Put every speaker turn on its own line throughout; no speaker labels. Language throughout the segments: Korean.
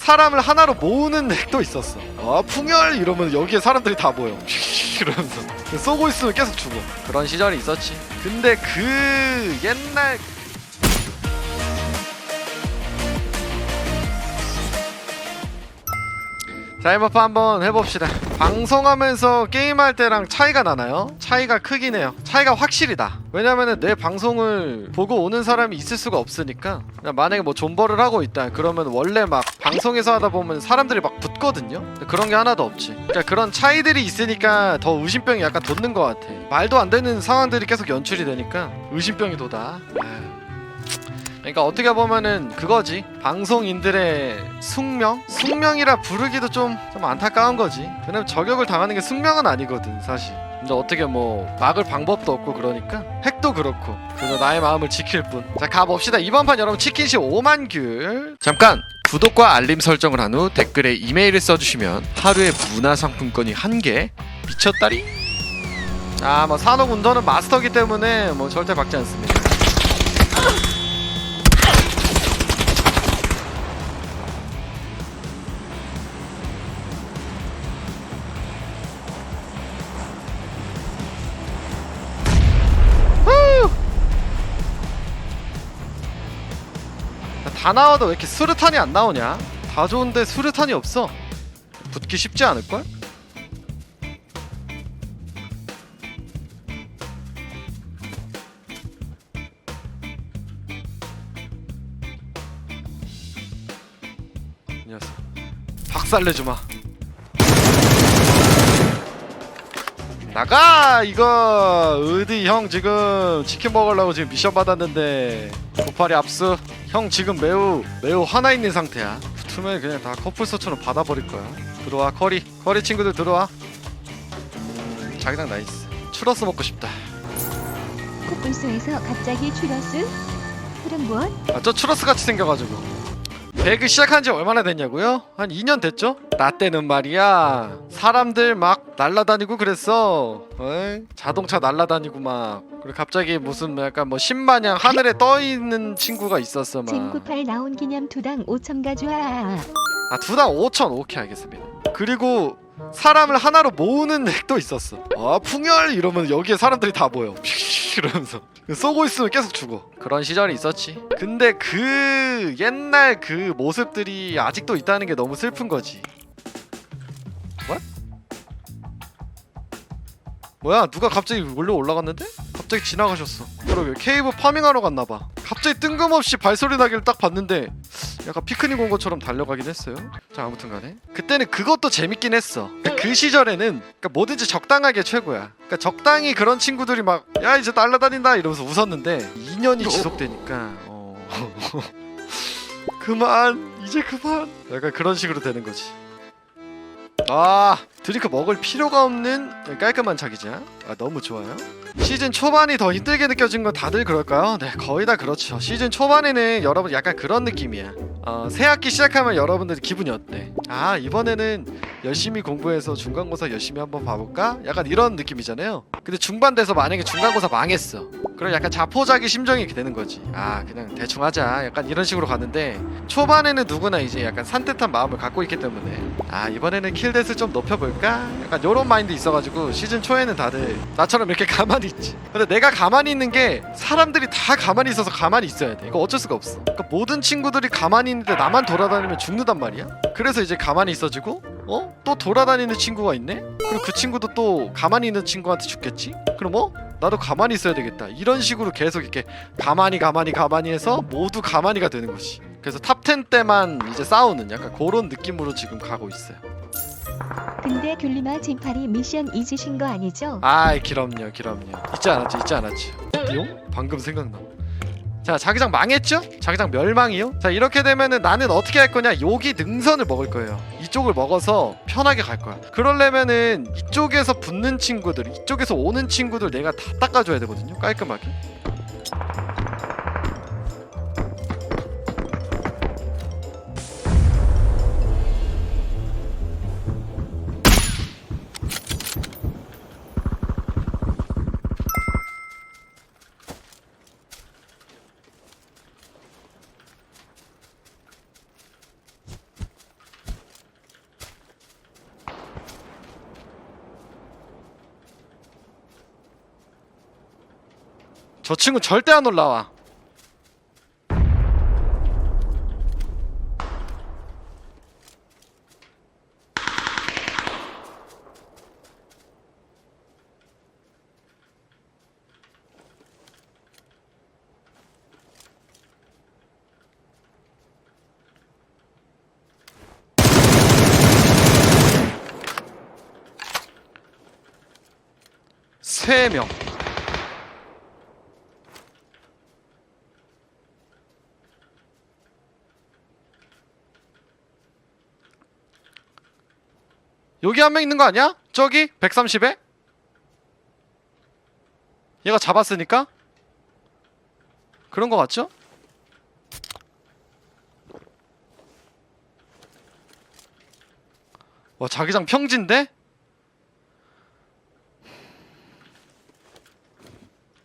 사람을 하나로 모으는 핵도 있었어. 아 풍열 이러면 여기에 사람들이 다 모여. 이러면서 쏘고 있으면 계속 죽어. 그런 시절이 있었지. 근데 그 옛날 자, 이버프 한번 해봅시다. 방송하면서 게임할 때랑 차이가 나나요? 차이가 크긴 해요. 차이가 확실히다. 왜냐면은 내 방송을 보고 오는 사람이 있을 수가 없으니까. 만약에 뭐 존버를 하고 있다. 그러면 원래 막 방송에서 하다 보면 사람들이 막 붙거든요? 그런 게 하나도 없지. 그러니까 그런 차이들이 있으니까 더 의심병이 약간 돋는 것 같아. 말도 안 되는 상황들이 계속 연출이 되니까 의심병이 돋아. 그러니까 어떻게 보면은 그거지 방송인들의 숙명? 숙명이라 부르기도 좀, 좀 안타까운 거지 왜냐면 저격을 당하는 게 숙명은 아니거든 사실 근데 어떻게 뭐 막을 방법도 없고 그러니까 핵도 그렇고 그저 나의 마음을 지킬 뿐 자 가봅시다. 이번 판 여러분 치킨시 5만 귤. 잠깐 구독과 알림 설정을 한 후 댓글에 이메일을 써주시면 하루에 문화 상품권이 한 개 미쳤다리. 아뭐 산업 운전은 마스터기 때문에 뭐 절대 박지 않습니다 다 나와도 왜 이렇게 수류탄이 안 나오냐? 다 좋은데 수류탄이 없어. 붙기 쉽지 않을걸? 이 녀석. 박살내주마. 나가! 이거 의디 형 지금 치킨 먹으려고 지금 미션 받았는데 고파리 압수. 형 지금 매우 매우 화나 있는 상태야. 붙으면 그냥 다 커플서처럼 받아버릴 거야. 들어와 커리. 커리 친구들 들어와. 음, 자기장 나이스. 추러스 먹고 싶다.
코뿔소에서 갑자기 추러스? 그럼 무엇?
아저 추러스 같이 생겨가지고 배그 시작한 지 얼마나 됐냐고요? 한 2년 됐죠? 나 때는 말이야. 사람들 막 날라다니고 그랬어. 어이? 자동차 날라다니고 막. 그리고 갑자기 무슨 뭐 약간 뭐 신마냥 하늘에 떠 있는 친구가 있었어 막.
진98 나온 기념 두당 5천 가져와.
아 두당 5천? 오케이 알겠습니다. 그리고 사람을 하나로 모으는 핵도 있었어. 아 풍열? 이러면 여기에 사람들이 다 모여. 이러면서 쏘고 있으면 계속 죽어 그런 시절이 있었지 근데 그 옛날 그 모습들이 아직도 있다는 게 너무 슬픈 거지 What? 뭐야 누가 갑자기 올려 올라갔는데? 갑자기 지나가셨어 그러게 케이브 파밍하러 갔나봐 갑자기 뜬금없이 발소리 나기를 딱 봤는데 약간 피크닉 온 것처럼 달려가긴 했어요. 자 아무튼 간에 그때는 그것도 재밌긴 했어. 그러니까 그 시절에는 그러니까 뭐든지 적당하게 최고야. 그러니까 적당히 그런 친구들이 막 야 이제 날라다닌다 이러면서 웃었는데 2년이 지속되니까 어... 그만 이제 그만 약간 그런 식으로 되는 거지. 아 드링크 먹을 필요가 없는 깔끔한 자기장. 아 너무 좋아요. 시즌 초반이 더 힘들게 느껴진 건 다들 그럴까요? 네 거의 다 그렇죠. 시즌 초반에는 여러분 약간 그런 느낌이야. 어, 새 학기 시작하면 여러분들 기분이 어때? 아 이번에는 열심히 공부해서 중간고사 열심히 한번 봐볼까? 약간 이런 느낌이잖아요. 근데 중반 돼서 만약에 중간고사 망했어. 그럼 약간 자포자기 심정이 되는 거지. 아 그냥 대충 하자. 약간 이런 식으로 가는데 초반에는 누구나 이제 약간 산뜻한 마음을 갖고 있기 때문에. 아 이번에는 킬댓을 좀 높여볼 까? 약간 요런 마인드 있어가지고 시즌 초에는 다들 나처럼 이렇게 가만히 있지 근데 내가 가만히 있는 게 사람들이 다 가만히 있어서 가만히 있어야 돼 이거 어쩔 수가 없어 그러니까 모든 친구들이 가만히 있는데 나만 돌아다니면 죽는단 말이야 그래서 이제 가만히 있어지고 어? 또 돌아다니는 친구가 있네? 그럼 그 친구도 또 가만히 있는 친구한테 죽겠지? 그럼 어? 나도 가만히 있어야 되겠다 이런 식으로 계속 이렇게 가만히 가만히 가만히 해서 모두 가만히가 되는 거지 그래서 탑10 때만 이제 싸우는 약간 그런 느낌으로 지금 가고 있어요
근데 귤리마 진8이 미션 잊으신 거 아니죠?
아이 그럼요 그럼요 있지 않았죠 있지 않았죠 용? 방금 생각나 자 자기장 망했죠? 자기장 멸망이요? 자 이렇게 되면은 나는 어떻게 할 거냐 여기 능선을 먹을 거예요 이쪽을 먹어서 편하게 갈 거야 그러려면은 이쪽에서 붙는 친구들 이쪽에서 오는 친구들 내가 다 닦아줘야 되거든요 깔끔하게 저 친구 절대 안 올라와. 세 명. 여기 한 명 있는 거 아니야? 저기 130에? 얘가 잡았으니까? 그런 거 맞죠? 와 자기장 평지인데?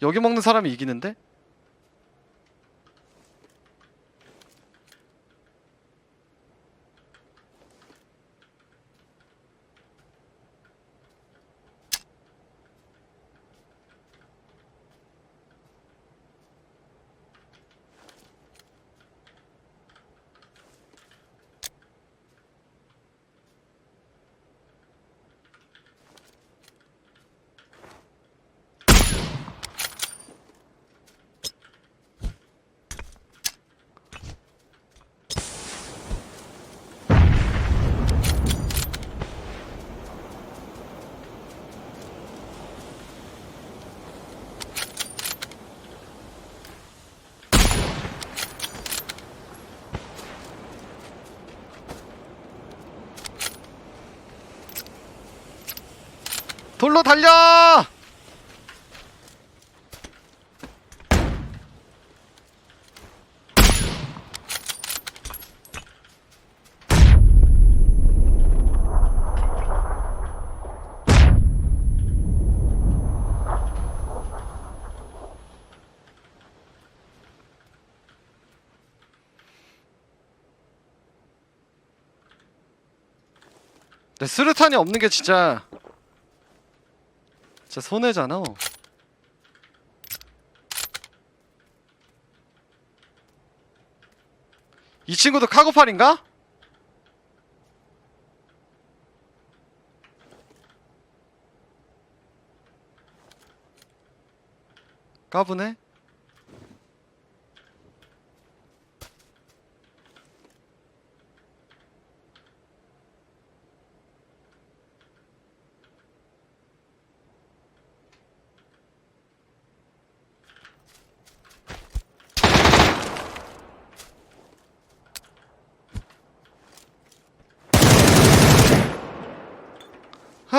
여기 먹는 사람이 이기는데? 돌로 달려! 네, 스르탄이 없는 게 진짜 진짜 손해잖아. 이 친구도 카고팔인가? 까부네.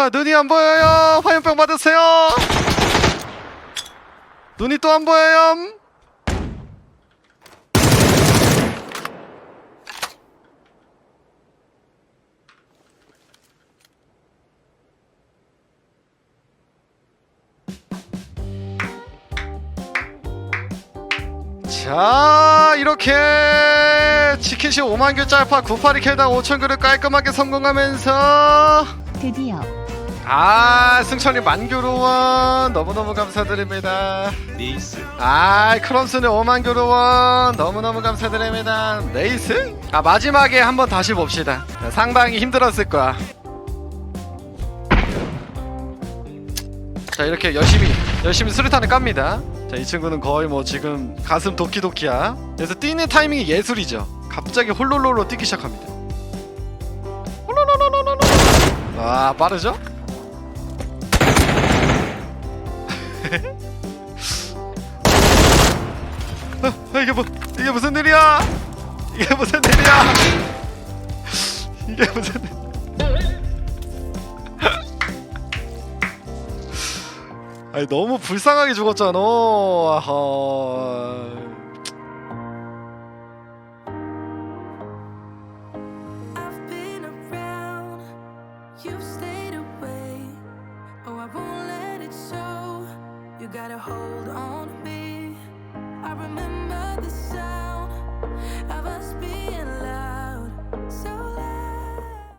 아 눈이 안 보여요. 화염병 받으세요. 눈이 또 안 보여요. 자 이렇게 치킨시 5만 개 짤파 9파리 킬당 5천 그릇 깔끔하게 성공하면서
드디어
아 승천이 만교로원. 너무너무 감사드립니다.
네이스.
아 크럼스는 5만 교로원. 너무너무 감사드립니다. 네이스? 아 마지막에 한번 다시 봅시다. 상당히 힘들었을 거야. 자 이렇게 열심히 열심히 수류탄을 깝니다. 자 이 친구는 거의 뭐 지금 가슴 도끼도끼야. 그래서 뛰는 타이밍이 예술이죠. 갑자기 홀롤롤로 뛰기 시작합니다. 홀롤롤롤롤롤 와 빠르죠? 어, 이게 뭐 이게 무슨 일이야? 이게 무슨 일이야? 이게 무슨 아니 너무 불쌍하게 죽었잖아. 아하...